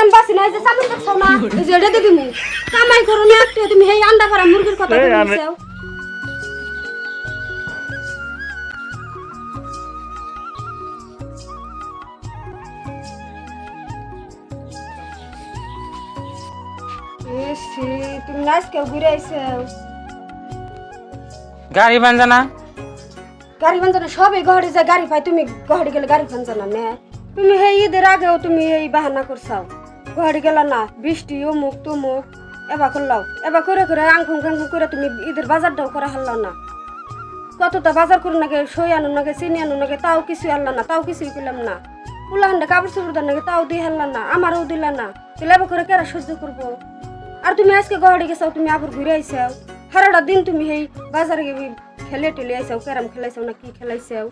নাম বাসি না এই যে চামচ দেখছ না। এই যে এটা দেখি মু কামাই করো না একটু তুমি এই আন্ডা ভরা মুরগির কথা এই তুমি আমি- চাও এসি তুমি আজকে ঘুরে আইছো গাড়ি বান্ধা না? গাড়ি ভাঞ্জানা সবে ঘরে যায়। গাড়ি পাই তুমি ঘরে গেলে গাড়ি ভাঞ্জানা নে। তুমি এই ঈদের আগেও তুমি এই বাহানা করছাও। ঘরে গেলা না, বৃষ্টি অমুক তমুক এবার করলাও এবার করে করে আংখুং খাংখুং করে তুমি ঈদের বাজারটাও করা হারলাও না। কতটা বাজার করুন নাকি, সই আনুন নাকি, চিনি আনুন নাকি, তাও কিছু আনলাম না, তাও কিছুই পেলাম না। উল্লাহান্ডা কাপড় চোপড় দেন নাকি, তাও দিয়ে হারলাম না, আমারও দিলা না। তাহলে এবার করে কেরা সহ্য করব? আর তুমি আজকে ঘরে গেছাও, তুমি আবার ঘুরে আইসাও সারাটা দিন তুমি সেই বাজারে খেলে টেলে আইসাও ক্যারাম খেলাইছাও না কি খেলাইছাও?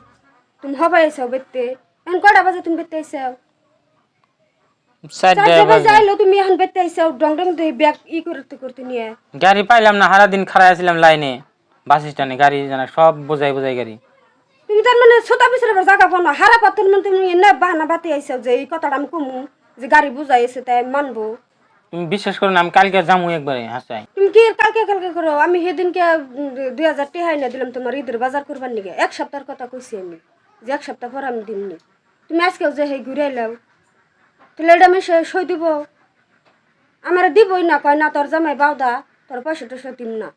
তুমি হবাই আইসাও বেতে এখন কটা বাজে তুমি বেতে আইসাও গাড়ি পাইলাম না সারা দিন খারাপ আছিলাম লাইনে বাস স্ট্যান্ডে গাড়ি জানা সব বোঝাই বোঝাই গাড়ি। তুমি তার মানে ছোটা পিছনে জায়গা পাও না হারা পাত্র মানে তুমি এনে বাহানা বাতি আইসাও যে এই কথাটা আমি কমু যে গাড়ি বুঝাই এসে তাই মানবো। তুমি বিশ্বাস করো না আমি কালকে যাব একবারে হাসাই। তুমি কি কালকে কালকে করো? আমি সেদিনকে দুই হাজার টেহাই না দিলাম তোমার ঈদের বাজার করবার নিকে এক সপ্তাহের কথা কইছি আমি যে এক সপ্তাহ পর আমি দিমনি। তুমি আজকেও যে সেই ঘুরে এলাও তাহলে এটা আমি সই- সই দিব। আমার দিবই না কয় না তোর জামাই বাউদা তোর পয়সা টয়সা দিম না।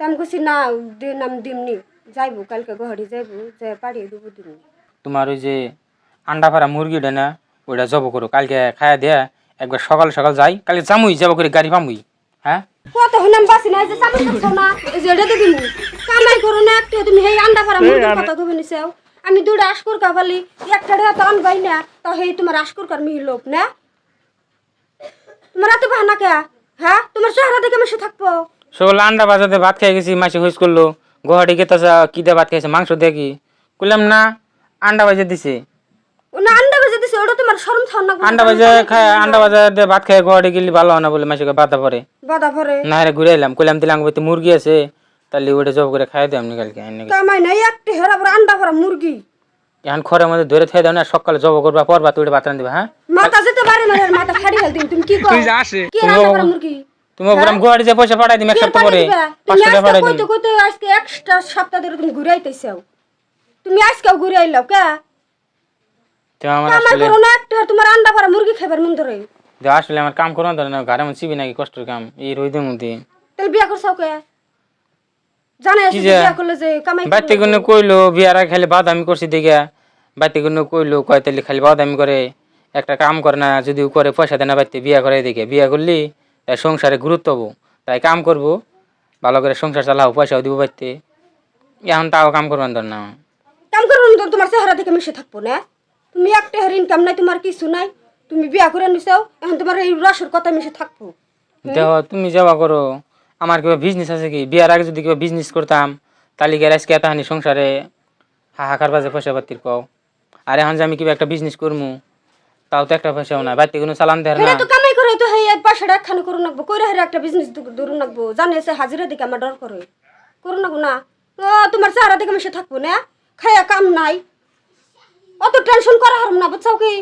তা আমি কইছি না দিন আমি দিমনি। যাইবো কালকে গহরি যাইবো যে পাড়িয়ে দেবো দিমনি। তোমার ওই যে আন্ডা ফাড়া মুরগিটা না ওইটা জব করো কালকে খায়া দেয়া একবার সকাল সকাল যাই কালকে যামুই যাব করে গাড়ি পামুই হ্যাঁ? কত হইনাম বাসি না এই যে দেখছ না এই যে এটা দেখিমু কামাই করো না একটু তুমি সেই আন্ডা ফারা মুরগির কথা কবে নিছেও। আমি দুটা আশকুর কাবালি একটা রে তো আনবাই না তো সেই তোমার আশকুর কার মিহি লোক না? তোমার এত বাহানা কে? হ্যাঁ? তোমার চেহারা দেখে মেশে থাকব। সকালে আন্ডা বাজাতে ভাত খেয়ে গেছি মাসি হুইস করল। গোহাটি গেতেছে কি দিয়ে ভাত খাইছে মাংস দিয়ে কি? করলাম না আন্ডা বাজে দিছে। ও না আন্ডা বেজে দিছে ওটা তোমার শরম ছাড় না আন্ডা বাজে খায় আন্ডা বাজে দিয়ে ভাত খাই গোহাটি গেলি ভালো হয় না বলে মাসিকে বাধা পরে বাধা ভরে না রে ঘুরে এলাম কইলাম দিলাম বইতে মুরগি আছে তাহলে ওটা জব করে খাই দাম নি কালকে কামাই নাই একটা হেরা পর আন্ডা ভরা মুরগি। এখন খরের মধ্যে ধরে থাই দাও না সকালে জব করবা পরবা তুই ভাত দিবা হ্যাঁ? মাথা যেতে পারে না মাথা ফাড়ি ফেল তুমি কি কর? কি আন্ডা ভরা মুরগি? তুমি ওরকম গোহাটি যে পয়সা পাঠাই দিম এক সপ্তাহ পরে দিবা? তুমি পাঁচশো টাকা আজকে পাঠাই দিম কইতে আজকে এক্সট্রা সপ্তাহ ধরে তুমি ঘুরে আইতেছাও তুমি আজকেও ঘুরে আইলাও কে? তো আমার আসলে না একটা তোমার আন্ডা ভরা মুরগি খাবার মন ধরে। আসলে আমার কাম করো না ঘরে মধ্যে চিবি নাকি কষ্টের কাম এই রোদের মধ্যে। তাহলে বিয়া করছাও কে? জানে কি আছে বিয়া করলে যে কামাই বাইতে কোনো কইলো বিয়ার খালি বাদ আমি করছি দেখে বাইতে কইলো কয় তাহলে খালি বাদ আমি করে একটা কাম করে না যদি করে পয়সা দেয় না বাইতে বিয়া করে দেখে বিয়া করলি তাই সংসারে গুরুত্ব হব। তাই কাম করব ভালো করে সংসার চালাবো পয়সাও দিব বাইতে এখন তাও কাম করবেন ধর না। কাম করো না তো তোমার চেহারা দেখে মিশে থাকব না। তুমি একটা হের ইনকাম নাই তোমার কিছু নাই। তুমি বিয়া করে নিছাও এখন তোমার এই রসের কথা মিশে থাকব। দেহ তুমি যাওয়া করো আমার কিবা বিজনেস আছে কি? বিয়ার আগে যদি কিবা বিজনেস করতাম তাহলে কি আজকে এতখানি সংসারে হাহাকার বাজে পয়সা পাতির কও। আর এখন যে আমি কিবা একটা বিজনেস করব তাও তো একটা পয়সাও না বাইতে কোনো চালান দেয় না তো কামাই করে তো এই পয়সাটা একখানে করুন রাখব কইরা হেরে একটা বিজনেস ধরুন রাখব জানে সে হাজিরা দিকে আমার ডর করে। করুন রাখব না। ও তোমার চেহারা দেখে মিশে থাকব না। খাইয়া কাম নাই। অত টেনশন করা হারম না বুঝছাও কি?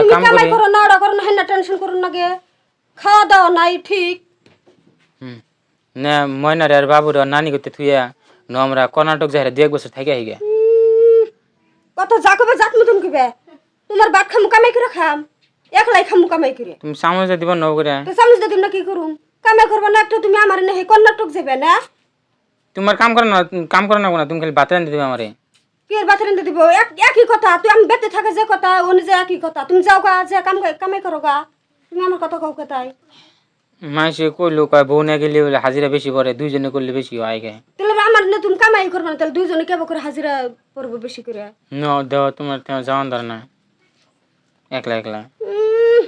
তুমি কাম কামাই করো। না ওটা করো না হেন টেনশন করুন না গে খাওয়া দাওয়া নাই ঠিক। হুম। না ময়নারে আর বাবুর আর নানি করতে থুইয়া ন আমরা কর্ণাটক যাই দু এক বছর থেকে আইগে উম, কত যা কবে জাত মতন কবে তোমার বাদ খামু কামাই করে খাম। একলাই খামু কামাই করে। তুমি সামনে দিব নৌ করে। তো সামনে যদি না কি করুম? কামাই করব না একটু তুমি আমার না হে কর্ণাটক যাবে না? তোমার কাম করো না কাম করো না কোনো, তুমি খালি ভাত রান্ধি দিবে আমারে। কে বাথরুম দিব? এক একই কথা তুই আমি বেঁচে থাকে যে কথা অনুযায়ী একই কথা। তুমি যাও গা যে কাম কামাই করো গা। তুমি আমার কথা কাউ তাই? মাইসে কইলো কয় বউ না গেলে বলে হাজিরা বেশি পড়ে দুইজনে করলে বেশি হয় গে তাহলে আমার না তুমি কামাই করবে না তাহলে দুইজনে কেবো করে হাজিরা করব বেশি করে? ন দেহ তোমার তেমন যাওয়ান ধর না একলা একলা। উম,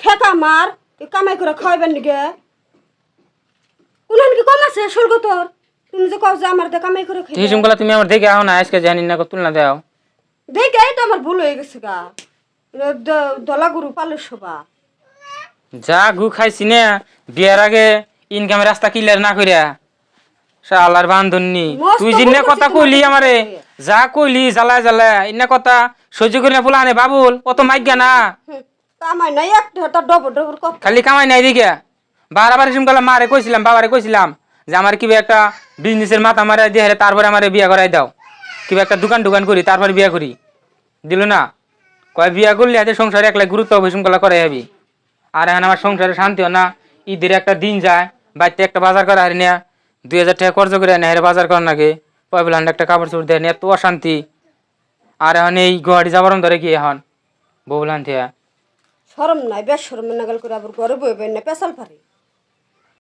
ঠেকা মার কামাই করে খাওয়াবেন নিগে উনান কি কম আছে শুল্ক তোর তুমি যে কও যে আমার দে কামাই করে খাই গুলা তুমি আমার দেখে আও না আজকে জানি না তুলনা দাও। দেখে এই তো আমার ভুল হয়ে গেছে গা। দলা গুরু পালের শোভা। যা গু খাইছি না বিয়ার আগে ইনকামের রাস্তা ক্লিয়ার না করিয়া শালার বান্ধনী মস্ত তুই জিন্না ভুল কথা কইলি আমারে যা কইলি জ্বালায় জ্বালায় ইন্না কথা সহ্য করি না ফুলানে বাবুল অত মাইজ্ঞা না। কামাই নাই একটা খালি কামাই নাই দিকে। বারবার এসম গেলাম মারে কইছিলাম বাবারে কইছিলাম যে আমার কিবা একটা বিজনেসের মাথা মারা দিয়ে তারপরে আমার বিয়া করাই দাও। কিবা একটা দোকান দোকান করি তারপরে বিয়া করি। দিল না? কয় বিয়া করলে হাতে সংসারে একলা গুরুত্ব হবে এসম করা হবি। আর এখন আমার সংসারে শান্তিও না। ঈদের একটা দিন যায়, বাড়িতে একটা বাজার করা হারি না। দুই হাজার টাকা খরচ করে না হেরে বাজার করার নাকি পয়বলান একটা কাপড় চোপড় দেয় এত অশান্তি। আর এখন এই গুয়াহাটি যাবার ধরে কি এখন? বউলান থেকে শরম নাই, বেশ শরম নাগাল করে আবার গরিব বই না পেশাল পারে